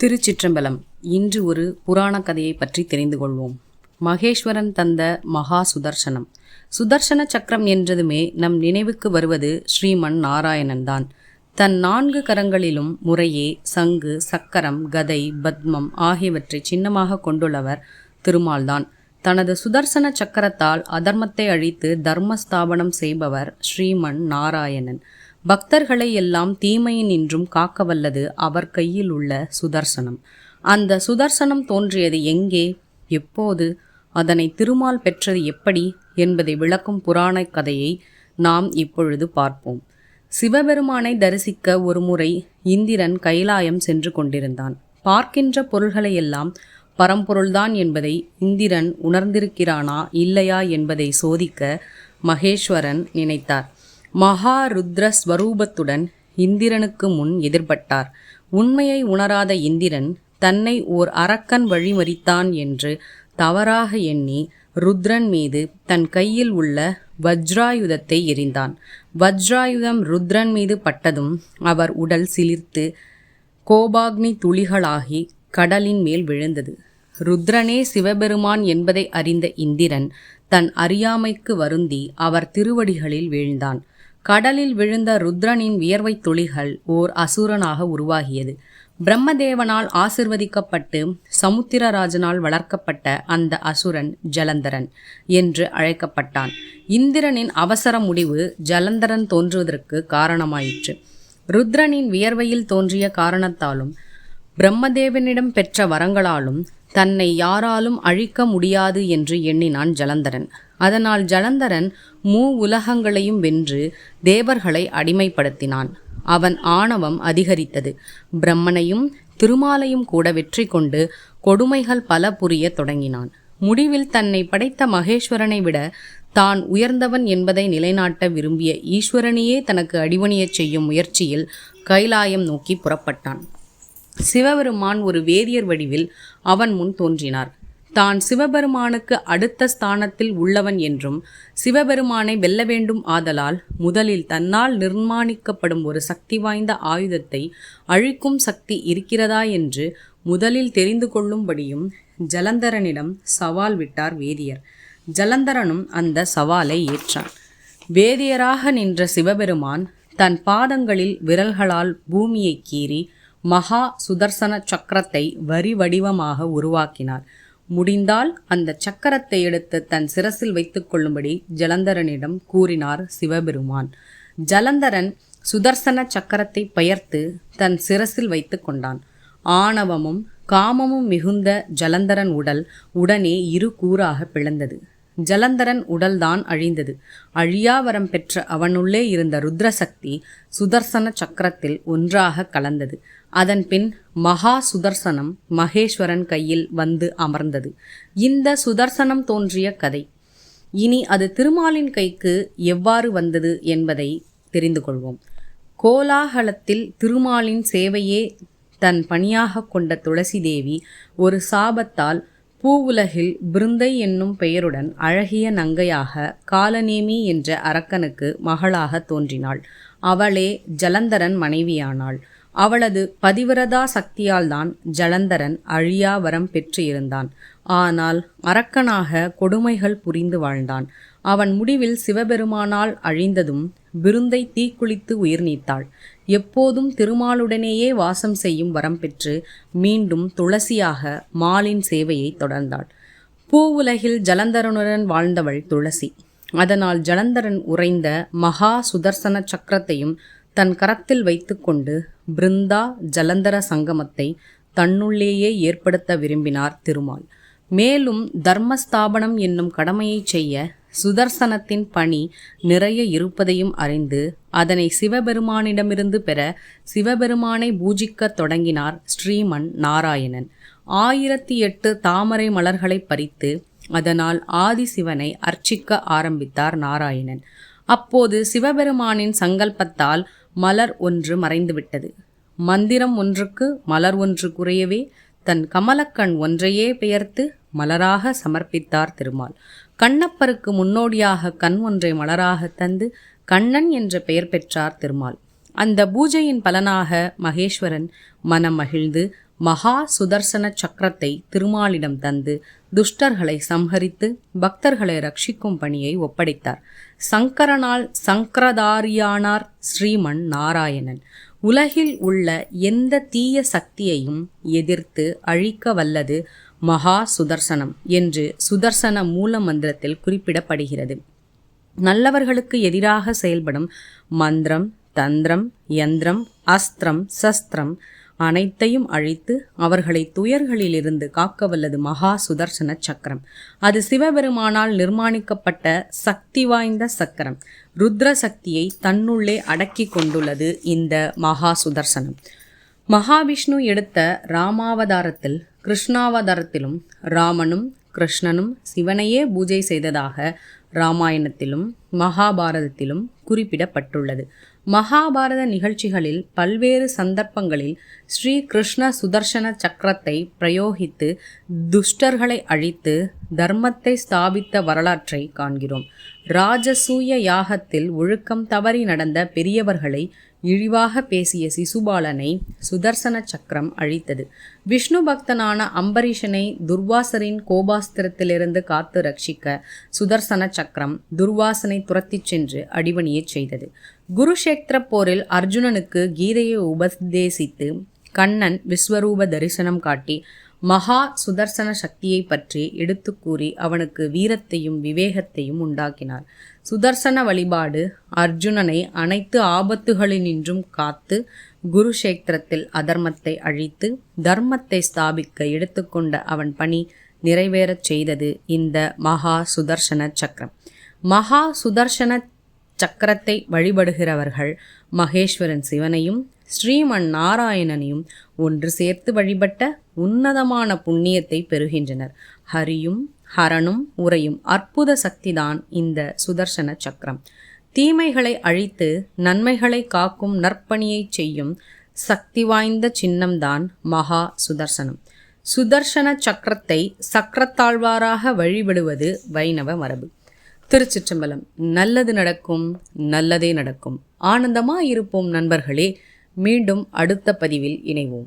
திருச்சிற்றம்பலம். இன்று ஒரு புராண கதையை பற்றி தெரிந்து கொள்வோம். மகேஸ்வரன் தந்த மகா சுதர்சனம். சுதர்சன சக்கரம் என்றதுமே நம் நினைவுக்கு வருவது ஸ்ரீமன் நாராயணன் தான். தன் நான்கு கரங்களிலும் முறையே சங்கு சக்கரம் கதை பத்மம் ஆகியவற்றை சின்னமாக கொண்டுள்ளவர் திருமால்தான் தனது சுதர்சன சக்கரத்தால் அதர்மத்தை அழித்து தர்மஸ்தாபனம் செய்பவர் ஸ்ரீமன் நாராயணன். பக்தர்களை எல்லாம் தீமையினின்றும் காக்க வல்லது அவர் கையில் உள்ள சுதர்சனம். அந்த சுதர்சனம் தோன்றியது எங்கே? எப்போது? அதனை திருமால் பெற்றது எப்படி? என்பதை விளக்கும் புராண கதையை நாம் இப்பொழுது பார்ப்போம். சிவபெருமானை தரிசிக்க ஒருமுறை இந்திரன் கைலாயம் சென்று கொண்டிருந்தான். பார்க்கின்ற பொருள்களையெல்லாம் பரம்பொருள்தான் என்பதை இந்திரன் உணர்ந்திருக்கிறானா இல்லையா என்பதை சோதிக்க மகேஸ்வரன் நினைத்தார். மகா ஸ்வரூபத்துடன் இந்திரனுக்கு முன் எதிர்பட்டார். உண்மையை உணராத இந்திரன் தன்னை ஓர் அரக்கன் வழிமறித்தான் என்று தவறாக எண்ணி ருத்ரன் மீது தன் கையில் உள்ள வஜ்ராயுதத்தை எறிந்தான். வஜ்ராயுதம் ருத்ரன் மீது பட்டதும் அவர் உடல் சிலிர்த்து கோபாக்னி துளிகளாகி கடலின் மேல் விழுந்தது. ருத்ரனே சிவபெருமான் என்பதை அறிந்த இந்திரன் தன் அறியாமைக்கு வருந்தி அவர் திருவடிகளில் வீழ்ந்தான். கடலில் விழுந்த ருத்ரனின் வியர்வை துளிகள் ஓர் அசுரனாக உருவாகியது. பிரம்மதேவனால் ஆசிர்வதிக்கப்பட்டு சமுத்திரராஜனால் வளர்க்கப்பட்ட அந்த அசுரன் ஜலந்தரன் என்று அழைக்கப்பட்டான். இந்திரனின் அவசர முடிவு ஜலந்தரன் தோன்றுவதற்கு காரணமாயிற்று. ருத்ரனின் வியர்வையில் தோன்றிய காரணத்தாலும் பிரம்மதேவனிடம் பெற்ற வரங்களாலும் தன்னை யாராலும் அழிக்க முடியாது என்று எண்ணினான் ஜலந்தரன். அதனால் ஜலந்தரன் மூ உலகங்களையும் வென்று தேவர்களை அடிமைப்படுத்தினான். அவன் ஆணவம் அதிகரித்தது. பிரம்மனையும் திருமாலையும் கூட வெற்றி கொண்டு கொடுமைகள் பல புரிய தொடங்கினான். முடிவில் தன்னை படைத்த மகேஸ்வரனை விட தான் உயர்ந்தவன் என்பதை நிலைநாட்ட விரும்பிய ஈஸ்வரனையே தனக்கு அடிபணியச் செய்யும் முயற்சியில் கைலாயம் நோக்கி புறப்பட்டான். சிவபெருமான் ஒரு வேதியர் வடிவில் அவன் முன் தோன்றினார். தான் சிவபெருமானுக்கு அடுத்த ஸ்தானத்தில் உள்ளவன் என்றும் சிவபெருமானை வெல்ல வேண்டும் ஆதலால் முதலில் தன்னால் நிர்மாணிக்கப்படும் ஒரு சக்தி வாய்ந்த ஆயுதத்தை அழிக்கும் சக்தி இருக்கிறதா என்று முதலில் தெரிந்து கொள்ளும்படியும் ஜலந்தரனிடம் சவால் விட்டார் வேதியர். ஜலந்தரனும் அந்த சவாலை ஏற்றான். வேதியராக நின்ற சிவபெருமான் தன் பாதங்களில் விரல்களால் பூமியை கீறி மகா சுதர்சன சக்கரத்தை வரி வடிவமாக உருவாக்கினார். முடிந்தால் அந்த சக்கரத்தை எடுத்து தன் சிரசில் வைத்துக் கொள்ளும்படி ஜலந்தரனிடம் கூறினார் சிவபெருமான். ஜலந்தரன் சுதர்சன சக்கரத்தை பெயர்த்து தன் சிரசில் வைத்து கொண்டான். ஆணவமும் காமமும் மிகுந்த ஜலந்தரன் உடல் உடனே இரு கூறாக பிளந்தது. ஜலந்தரன் உடல்தான் அழிந்தது. அழியாவரம் பெற்ற அவனுள்ளே இருந்த ருத்ரசக்தி சுதர்சன சக்கரத்தில் ஒன்றாக கலந்தது. அதன் பின் மகா சுதர்சனம் மகேஸ்வரன் கையில் வந்து அமர்ந்தது. இந்த சுதர்சனம் தோன்றிய கதை. இனி அது திருமாலின் கைக்கு எவ்வாறு வந்தது என்பதை தெரிந்து கொள்வோம். கோலாகலத்தில் திருமாலின் சேவையே தன் பணியாக கொண்ட துளசி தேவி ஒரு சாபத்தால் பூவுலகில் பிருந்தை என்னும் பெயருடன் அழகிய நங்கையாக காலநேமி என்ற அரக்கனுக்கு மகளாக தோன்றினாள். அவளே ஜலந்தரன் மனைவியானாள். அவளது பதிவிரதா சக்தியால்தான் ஜலந்தரன் அழியா வரம் பெற்று இருந்தான் ஆனால் அரக்கனாக கொடுமைகள் புரிந்து வாழ்ந்தான். அவன் முடிவில் சிவபெருமானால் அழிந்ததும் விருந்தை தீக்குளித்து உயிர் நீத்தாள். எப்போதும் திருமாலுடனேயே வாசம் செய்யும் வரம் பெற்று மீண்டும் துளசியாக மாலின் சேவையை தொடர்ந்தாள். பூவுலகில் ஜலந்தரனுடன் வாழ்ந்தவள் துளசி. அதனால் ஜலந்தரன் உறைந்த மகா சுதர்சன சக்கரத்தையும் தன் கரத்தில் வைத்துக்கொண்டு பிருந்தா ஜலந்தர சங்கமத்தை தன்னுள்ளேயே ஏற்படுத்த விரும்பினார் திருமால். மேலும் தர்மஸ்தாபனம் என்னும் கடமையை செய்ய சுதர்சனத்தின் பணி நிறைய இருப்பதையும் அறிந்து அதனை சிவபெருமானிடமிருந்து பெற சிவபெருமானை பூஜிக்கத் தொடங்கினார் ஸ்ரீமன் நாராயணன். ஆயிரத்தி எட்டு தாமரை மலர்களை பறித்து அதனால் ஆதிசிவனை அர்ச்சிக்க ஆரம்பித்தார் நாராயணன். அப்போது சிவபெருமானின் சங்கல்பத்தால் மலர் ஒன்று மறைந்துவிட்டது. மந்திரம் ஒன்றுக்கு மலர் ஒன்று குறையவே தன் கமலக்கண் ஒன்றையே பெயர்த்து மலராக சமர்ப்பித்தார் திருமால். கண்ணப்பருக்கு முன்னோடியாக கண் ஒன்றை மலராக தந்து கண்ணன் என்ற பெயர் பெற்றார் திருமால். அந்த பூஜையின் பலனாக மகேஸ்வரன் மனம் மகிழ்ந்து மகா சுதர்சன சக்கரத்தை திருமாலிடம் தந்து துஷ்டர்களை சம்ஹரித்து பக்தர்களை ரட்சிக்கும் பணியை ஒப்படைத்தார். சங்கரனால் சங்கரதாரியானார் ஸ்ரீமன் நாராயணன். உலகில் உள்ள எந்த தீய சக்தியையும் எதிர்த்து அழிக்க வல்லது மகா சுதர்சனம் என்று சுதர்சன மூல மந்திரத்தில் குறிப்பிடப்படுகிறது. நல்லவர்களுக்கு எதிராக செயல்படும் மந்திரம் தந்திரம் யந்திரம் அஸ்திரம் சஸ்திரம் அனைத்தையும் அழித்து அவர்களை துயர்களிலிருந்து காக்க வல்லது மகா சுதர்சன சக்கரம். அது சிவபெருமானால் நிர்மாணிக்கப்பட்ட சக்தி வாய்ந்த சக்கரம். ருத்ர சக்தியை தன்னுள்ளே அடக்கி கொண்டுள்ளது இந்த மகா சுதர்சனம். மகாவிஷ்ணு எடுத்த ராமாவதாரத்தில் கிருஷ்ணாவதாரத்திலும் ராமனும் கிருஷ்ணனும் சிவனையே பூஜை செய்ததாக ராமாயணத்திலும் மகாபாரதத்திலும் குறிப்பிடப்பட்டுள்ளது. மகாபாரத நிகழ்ச்சிகளில் பல்வேறு சந்தர்ப்பங்களில் ஸ்ரீ கிருஷ்ண சுதர்சன சக்கரத்தை பிரயோகித்து துஷ்டர்களை அழித்து தர்மத்தை ஸ்தாபித்த வரலாற்றை காண்கிறோம். ராஜசூய யாகத்தில் ஒழுக்கம் தவறி நடந்த பெரியவர்களை இழிவாக பேசிய சிசுபாலனை சுதர்சன சக்கரம் அழித்தது. விஷ்ணு பக்தனான அம்பரீஷனை துர்வாசரின் கோபாஸ்திரத்திலிருந்து காத்து ரட்சிக்க சுதர்சன சக்கரம் துர்வாசனை துரத்திச் சென்று அடிபணியச் செய்தது. குருஷேத்திர போரில் அர்ஜுனனுக்கு கீதையை உபதேசித்து கண்ணன் விஸ்வரூப தரிசனம் காட்டி மகா சுதர்சன சக்தியை பற்றி எடுத்து கூறி அவனுக்கு வீரத்தையும் விவேகத்தையும் உண்டாக்கினார். சுதர்சன வழிபாடு அர்ஜுனனை அனைத்து ஆபத்துகளினின்றும் காத்து குருஷேத்திரத்தில் அதர்மத்தை அழித்து தர்மத்தை ஸ்தாபிக்க எடுத்துக்கொண்ட அவன் பணி நிறைவேறச் செய்தது இந்த மகா சுதர்சன சக்கரம். மகா சுதர்சன சக்கரத்தை வழிபடுகிறவர்கள் மகேஸ்வரன் சிவனையும் ஸ்ரீமன் நாராயணனையும் ஒன்று சேர்த்து வழிபட்ட உன்னதமான புண்ணியத்தை பெறுகின்றனர். ஹரியும் ஹரனும் உரையும் அற்புத சக்திதான் இந்த சுதர்சன சக்கரம். தீமைகளை அழித்து நன்மைகளை காக்கும் நற்பணியை செய்யும் சக்தி வாய்ந்த சின்னம்தான் மகா சுதர்சனம். சுதர்சன சக்கரத்தை சக்கரத்தாழ்வாராக வழிபடுவது வைணவ மரபு. திருச்சிற்றம்பலம் நல்லது நடக்கும் நல்லதே நடக்கும். ஆனந்தமா இருப்போம் நண்பர்களே மீண்டும் அடுத்த பதிவில் இணைவோம்.